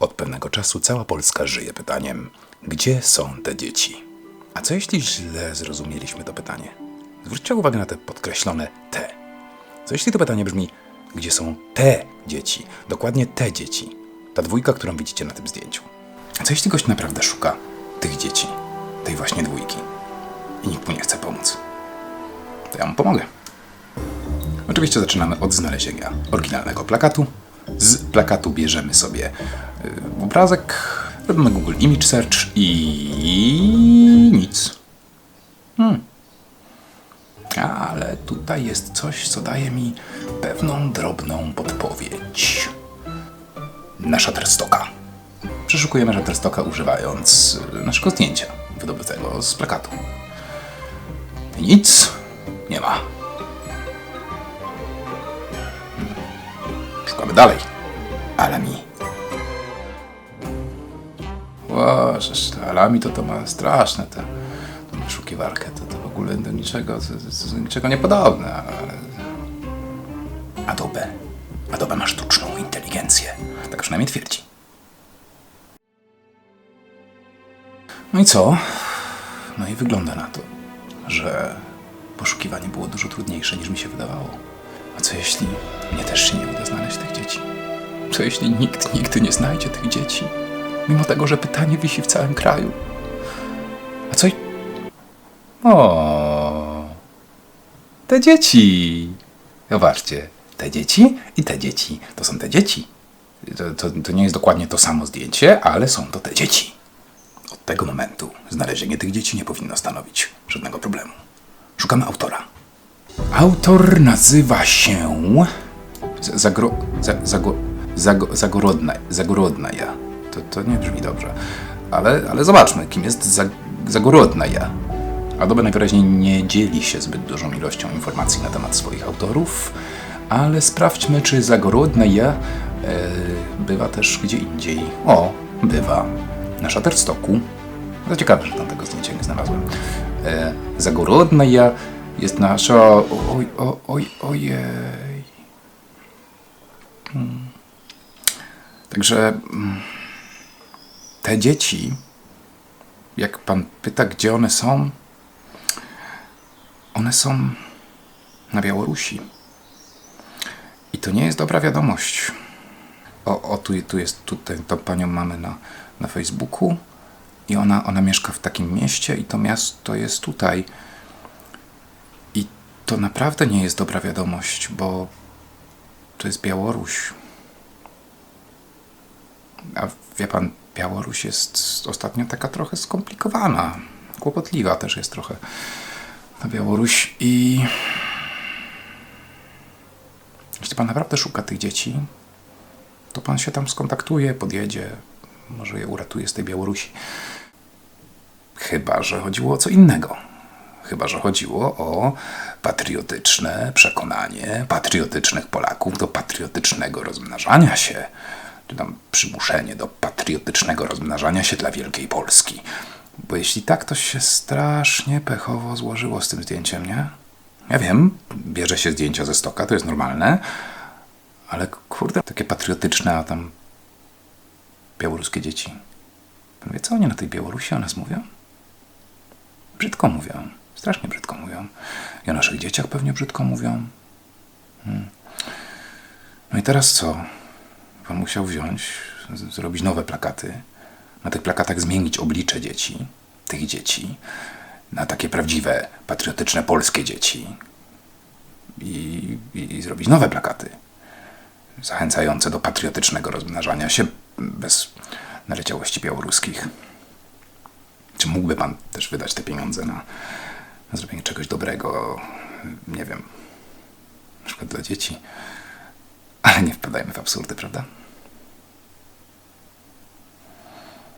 Od pewnego czasu cała Polska żyje pytaniem: gdzie są te dzieci? A co jeśli źle zrozumieliśmy to pytanie? Zwróćcie uwagę na te podkreślone te. Co jeśli to pytanie brzmi: gdzie są te dzieci? Dokładnie te dzieci. Ta dwójka, którą widzicie na tym zdjęciu. A co jeśli gość naprawdę szuka tych dzieci? Tej właśnie dwójki. I nikt mu nie chce pomóc. To ja mu pomogę. Oczywiście zaczynamy od znalezienia oryginalnego plakatu. Z plakatu bierzemy sobie obrazek, robimy Google Image Search i nic. Hmm. Ale tutaj jest coś, co daje mi pewną drobną podpowiedź. Na Shutterstocka. Przeszukujemy Shutterstocka używając y, naszego zdjęcia wydobytego z plakatu. Nic nie ma. Szukamy dalej. Alami. Łożesz, ta Alami to to ma straszne tą wyszukiwarkę. To, to w ogóle do niczego, to, to, to niczego niepodobne, ale... Adobe. Adobe ma sztuczną inteligencję. Tak przynajmniej twierdzi. No i co? No i wygląda na to, że poszukiwanie było dużo trudniejsze niż mi się wydawało. A co jeśli mnie też się nie uda znaleźć tych dzieci? Co jeśli nikt nigdy nie znajdzie tych dzieci? Mimo tego, że pytanie wisi w całym kraju. A co. O, te dzieci. Zobaczcie, te dzieci i te dzieci. To są te dzieci. To, to, to nie jest dokładnie to samo zdjęcie, ale są to te dzieci. Od tego momentu znalezienie tych dzieci nie powinno stanowić żadnego problemu. Szukamy autora. Autor nazywa się. Zagro. Za, zago, zago, zagorodna, zagorodna ja. To, to nie brzmi dobrze. Ale, ale zobaczmy, kim jest Zag, Zagorodna ja. Adobe najwyraźniej nie dzieli się zbyt dużą ilością informacji na temat swoich autorów, ale sprawdźmy, czy Zagorodna ja e, bywa też gdzie indziej. O, bywa. Na Shutterstocku. To ciekawe, że tam tego zdjęcia nie znalazłem. E, Zagorodna ja jest nasza... Oj, oj, oj, ojej. Hmm. Także mm, te dzieci, jak pan pyta, gdzie one są, one są na Białorusi. I to nie jest dobra wiadomość. O, o tu, tu jest, tutaj tą panią mamy na, na Facebooku i ona, ona mieszka w takim mieście i to miasto jest tutaj. I to naprawdę nie jest dobra wiadomość, bo to jest Białoruś. A wie pan, Białoruś jest ostatnio taka trochę skomplikowana. Kłopotliwa też jest trochę ta Białoruś i jeśli pan naprawdę szuka tych dzieci, to pan się tam skontaktuje, podjedzie, może je uratuje z tej Białorusi. Chyba, że chodziło o co innego. Chyba, że chodziło o patriotyczne przekonanie patriotycznych Polaków do patriotycznego rozmnażania się, czy tam przymuszenie do patriotycznego rozmnażania się dla Wielkiej Polski. Bo jeśli tak, to się strasznie pechowo złożyło z tym zdjęciem, nie? Ja wiem, bierze się zdjęcia ze stoka, to jest normalne, ale kurde, takie patriotyczne, a tam białoruskie dzieci. Pan wie, co oni na tej Białorusi o nas mówią? Brzydko mówią. Strasznie brzydko mówią. I o naszych dzieciach pewnie brzydko mówią. Hmm. No i teraz co? Pan musiał wziąć, zrobić nowe plakaty. Na tych plakatach zmienić oblicze dzieci, tych dzieci, na takie prawdziwe, patriotyczne, polskie dzieci. I, i, i zrobić nowe plakaty. Zachęcające do patriotycznego rozmnażania się bez naleciałości białoruskich. Czy mógłby pan też wydać te pieniądze na, na zrobienie czegoś dobrego, nie wiem, na przykład dla dzieci? Ale nie wpadajmy w absurdy, prawda?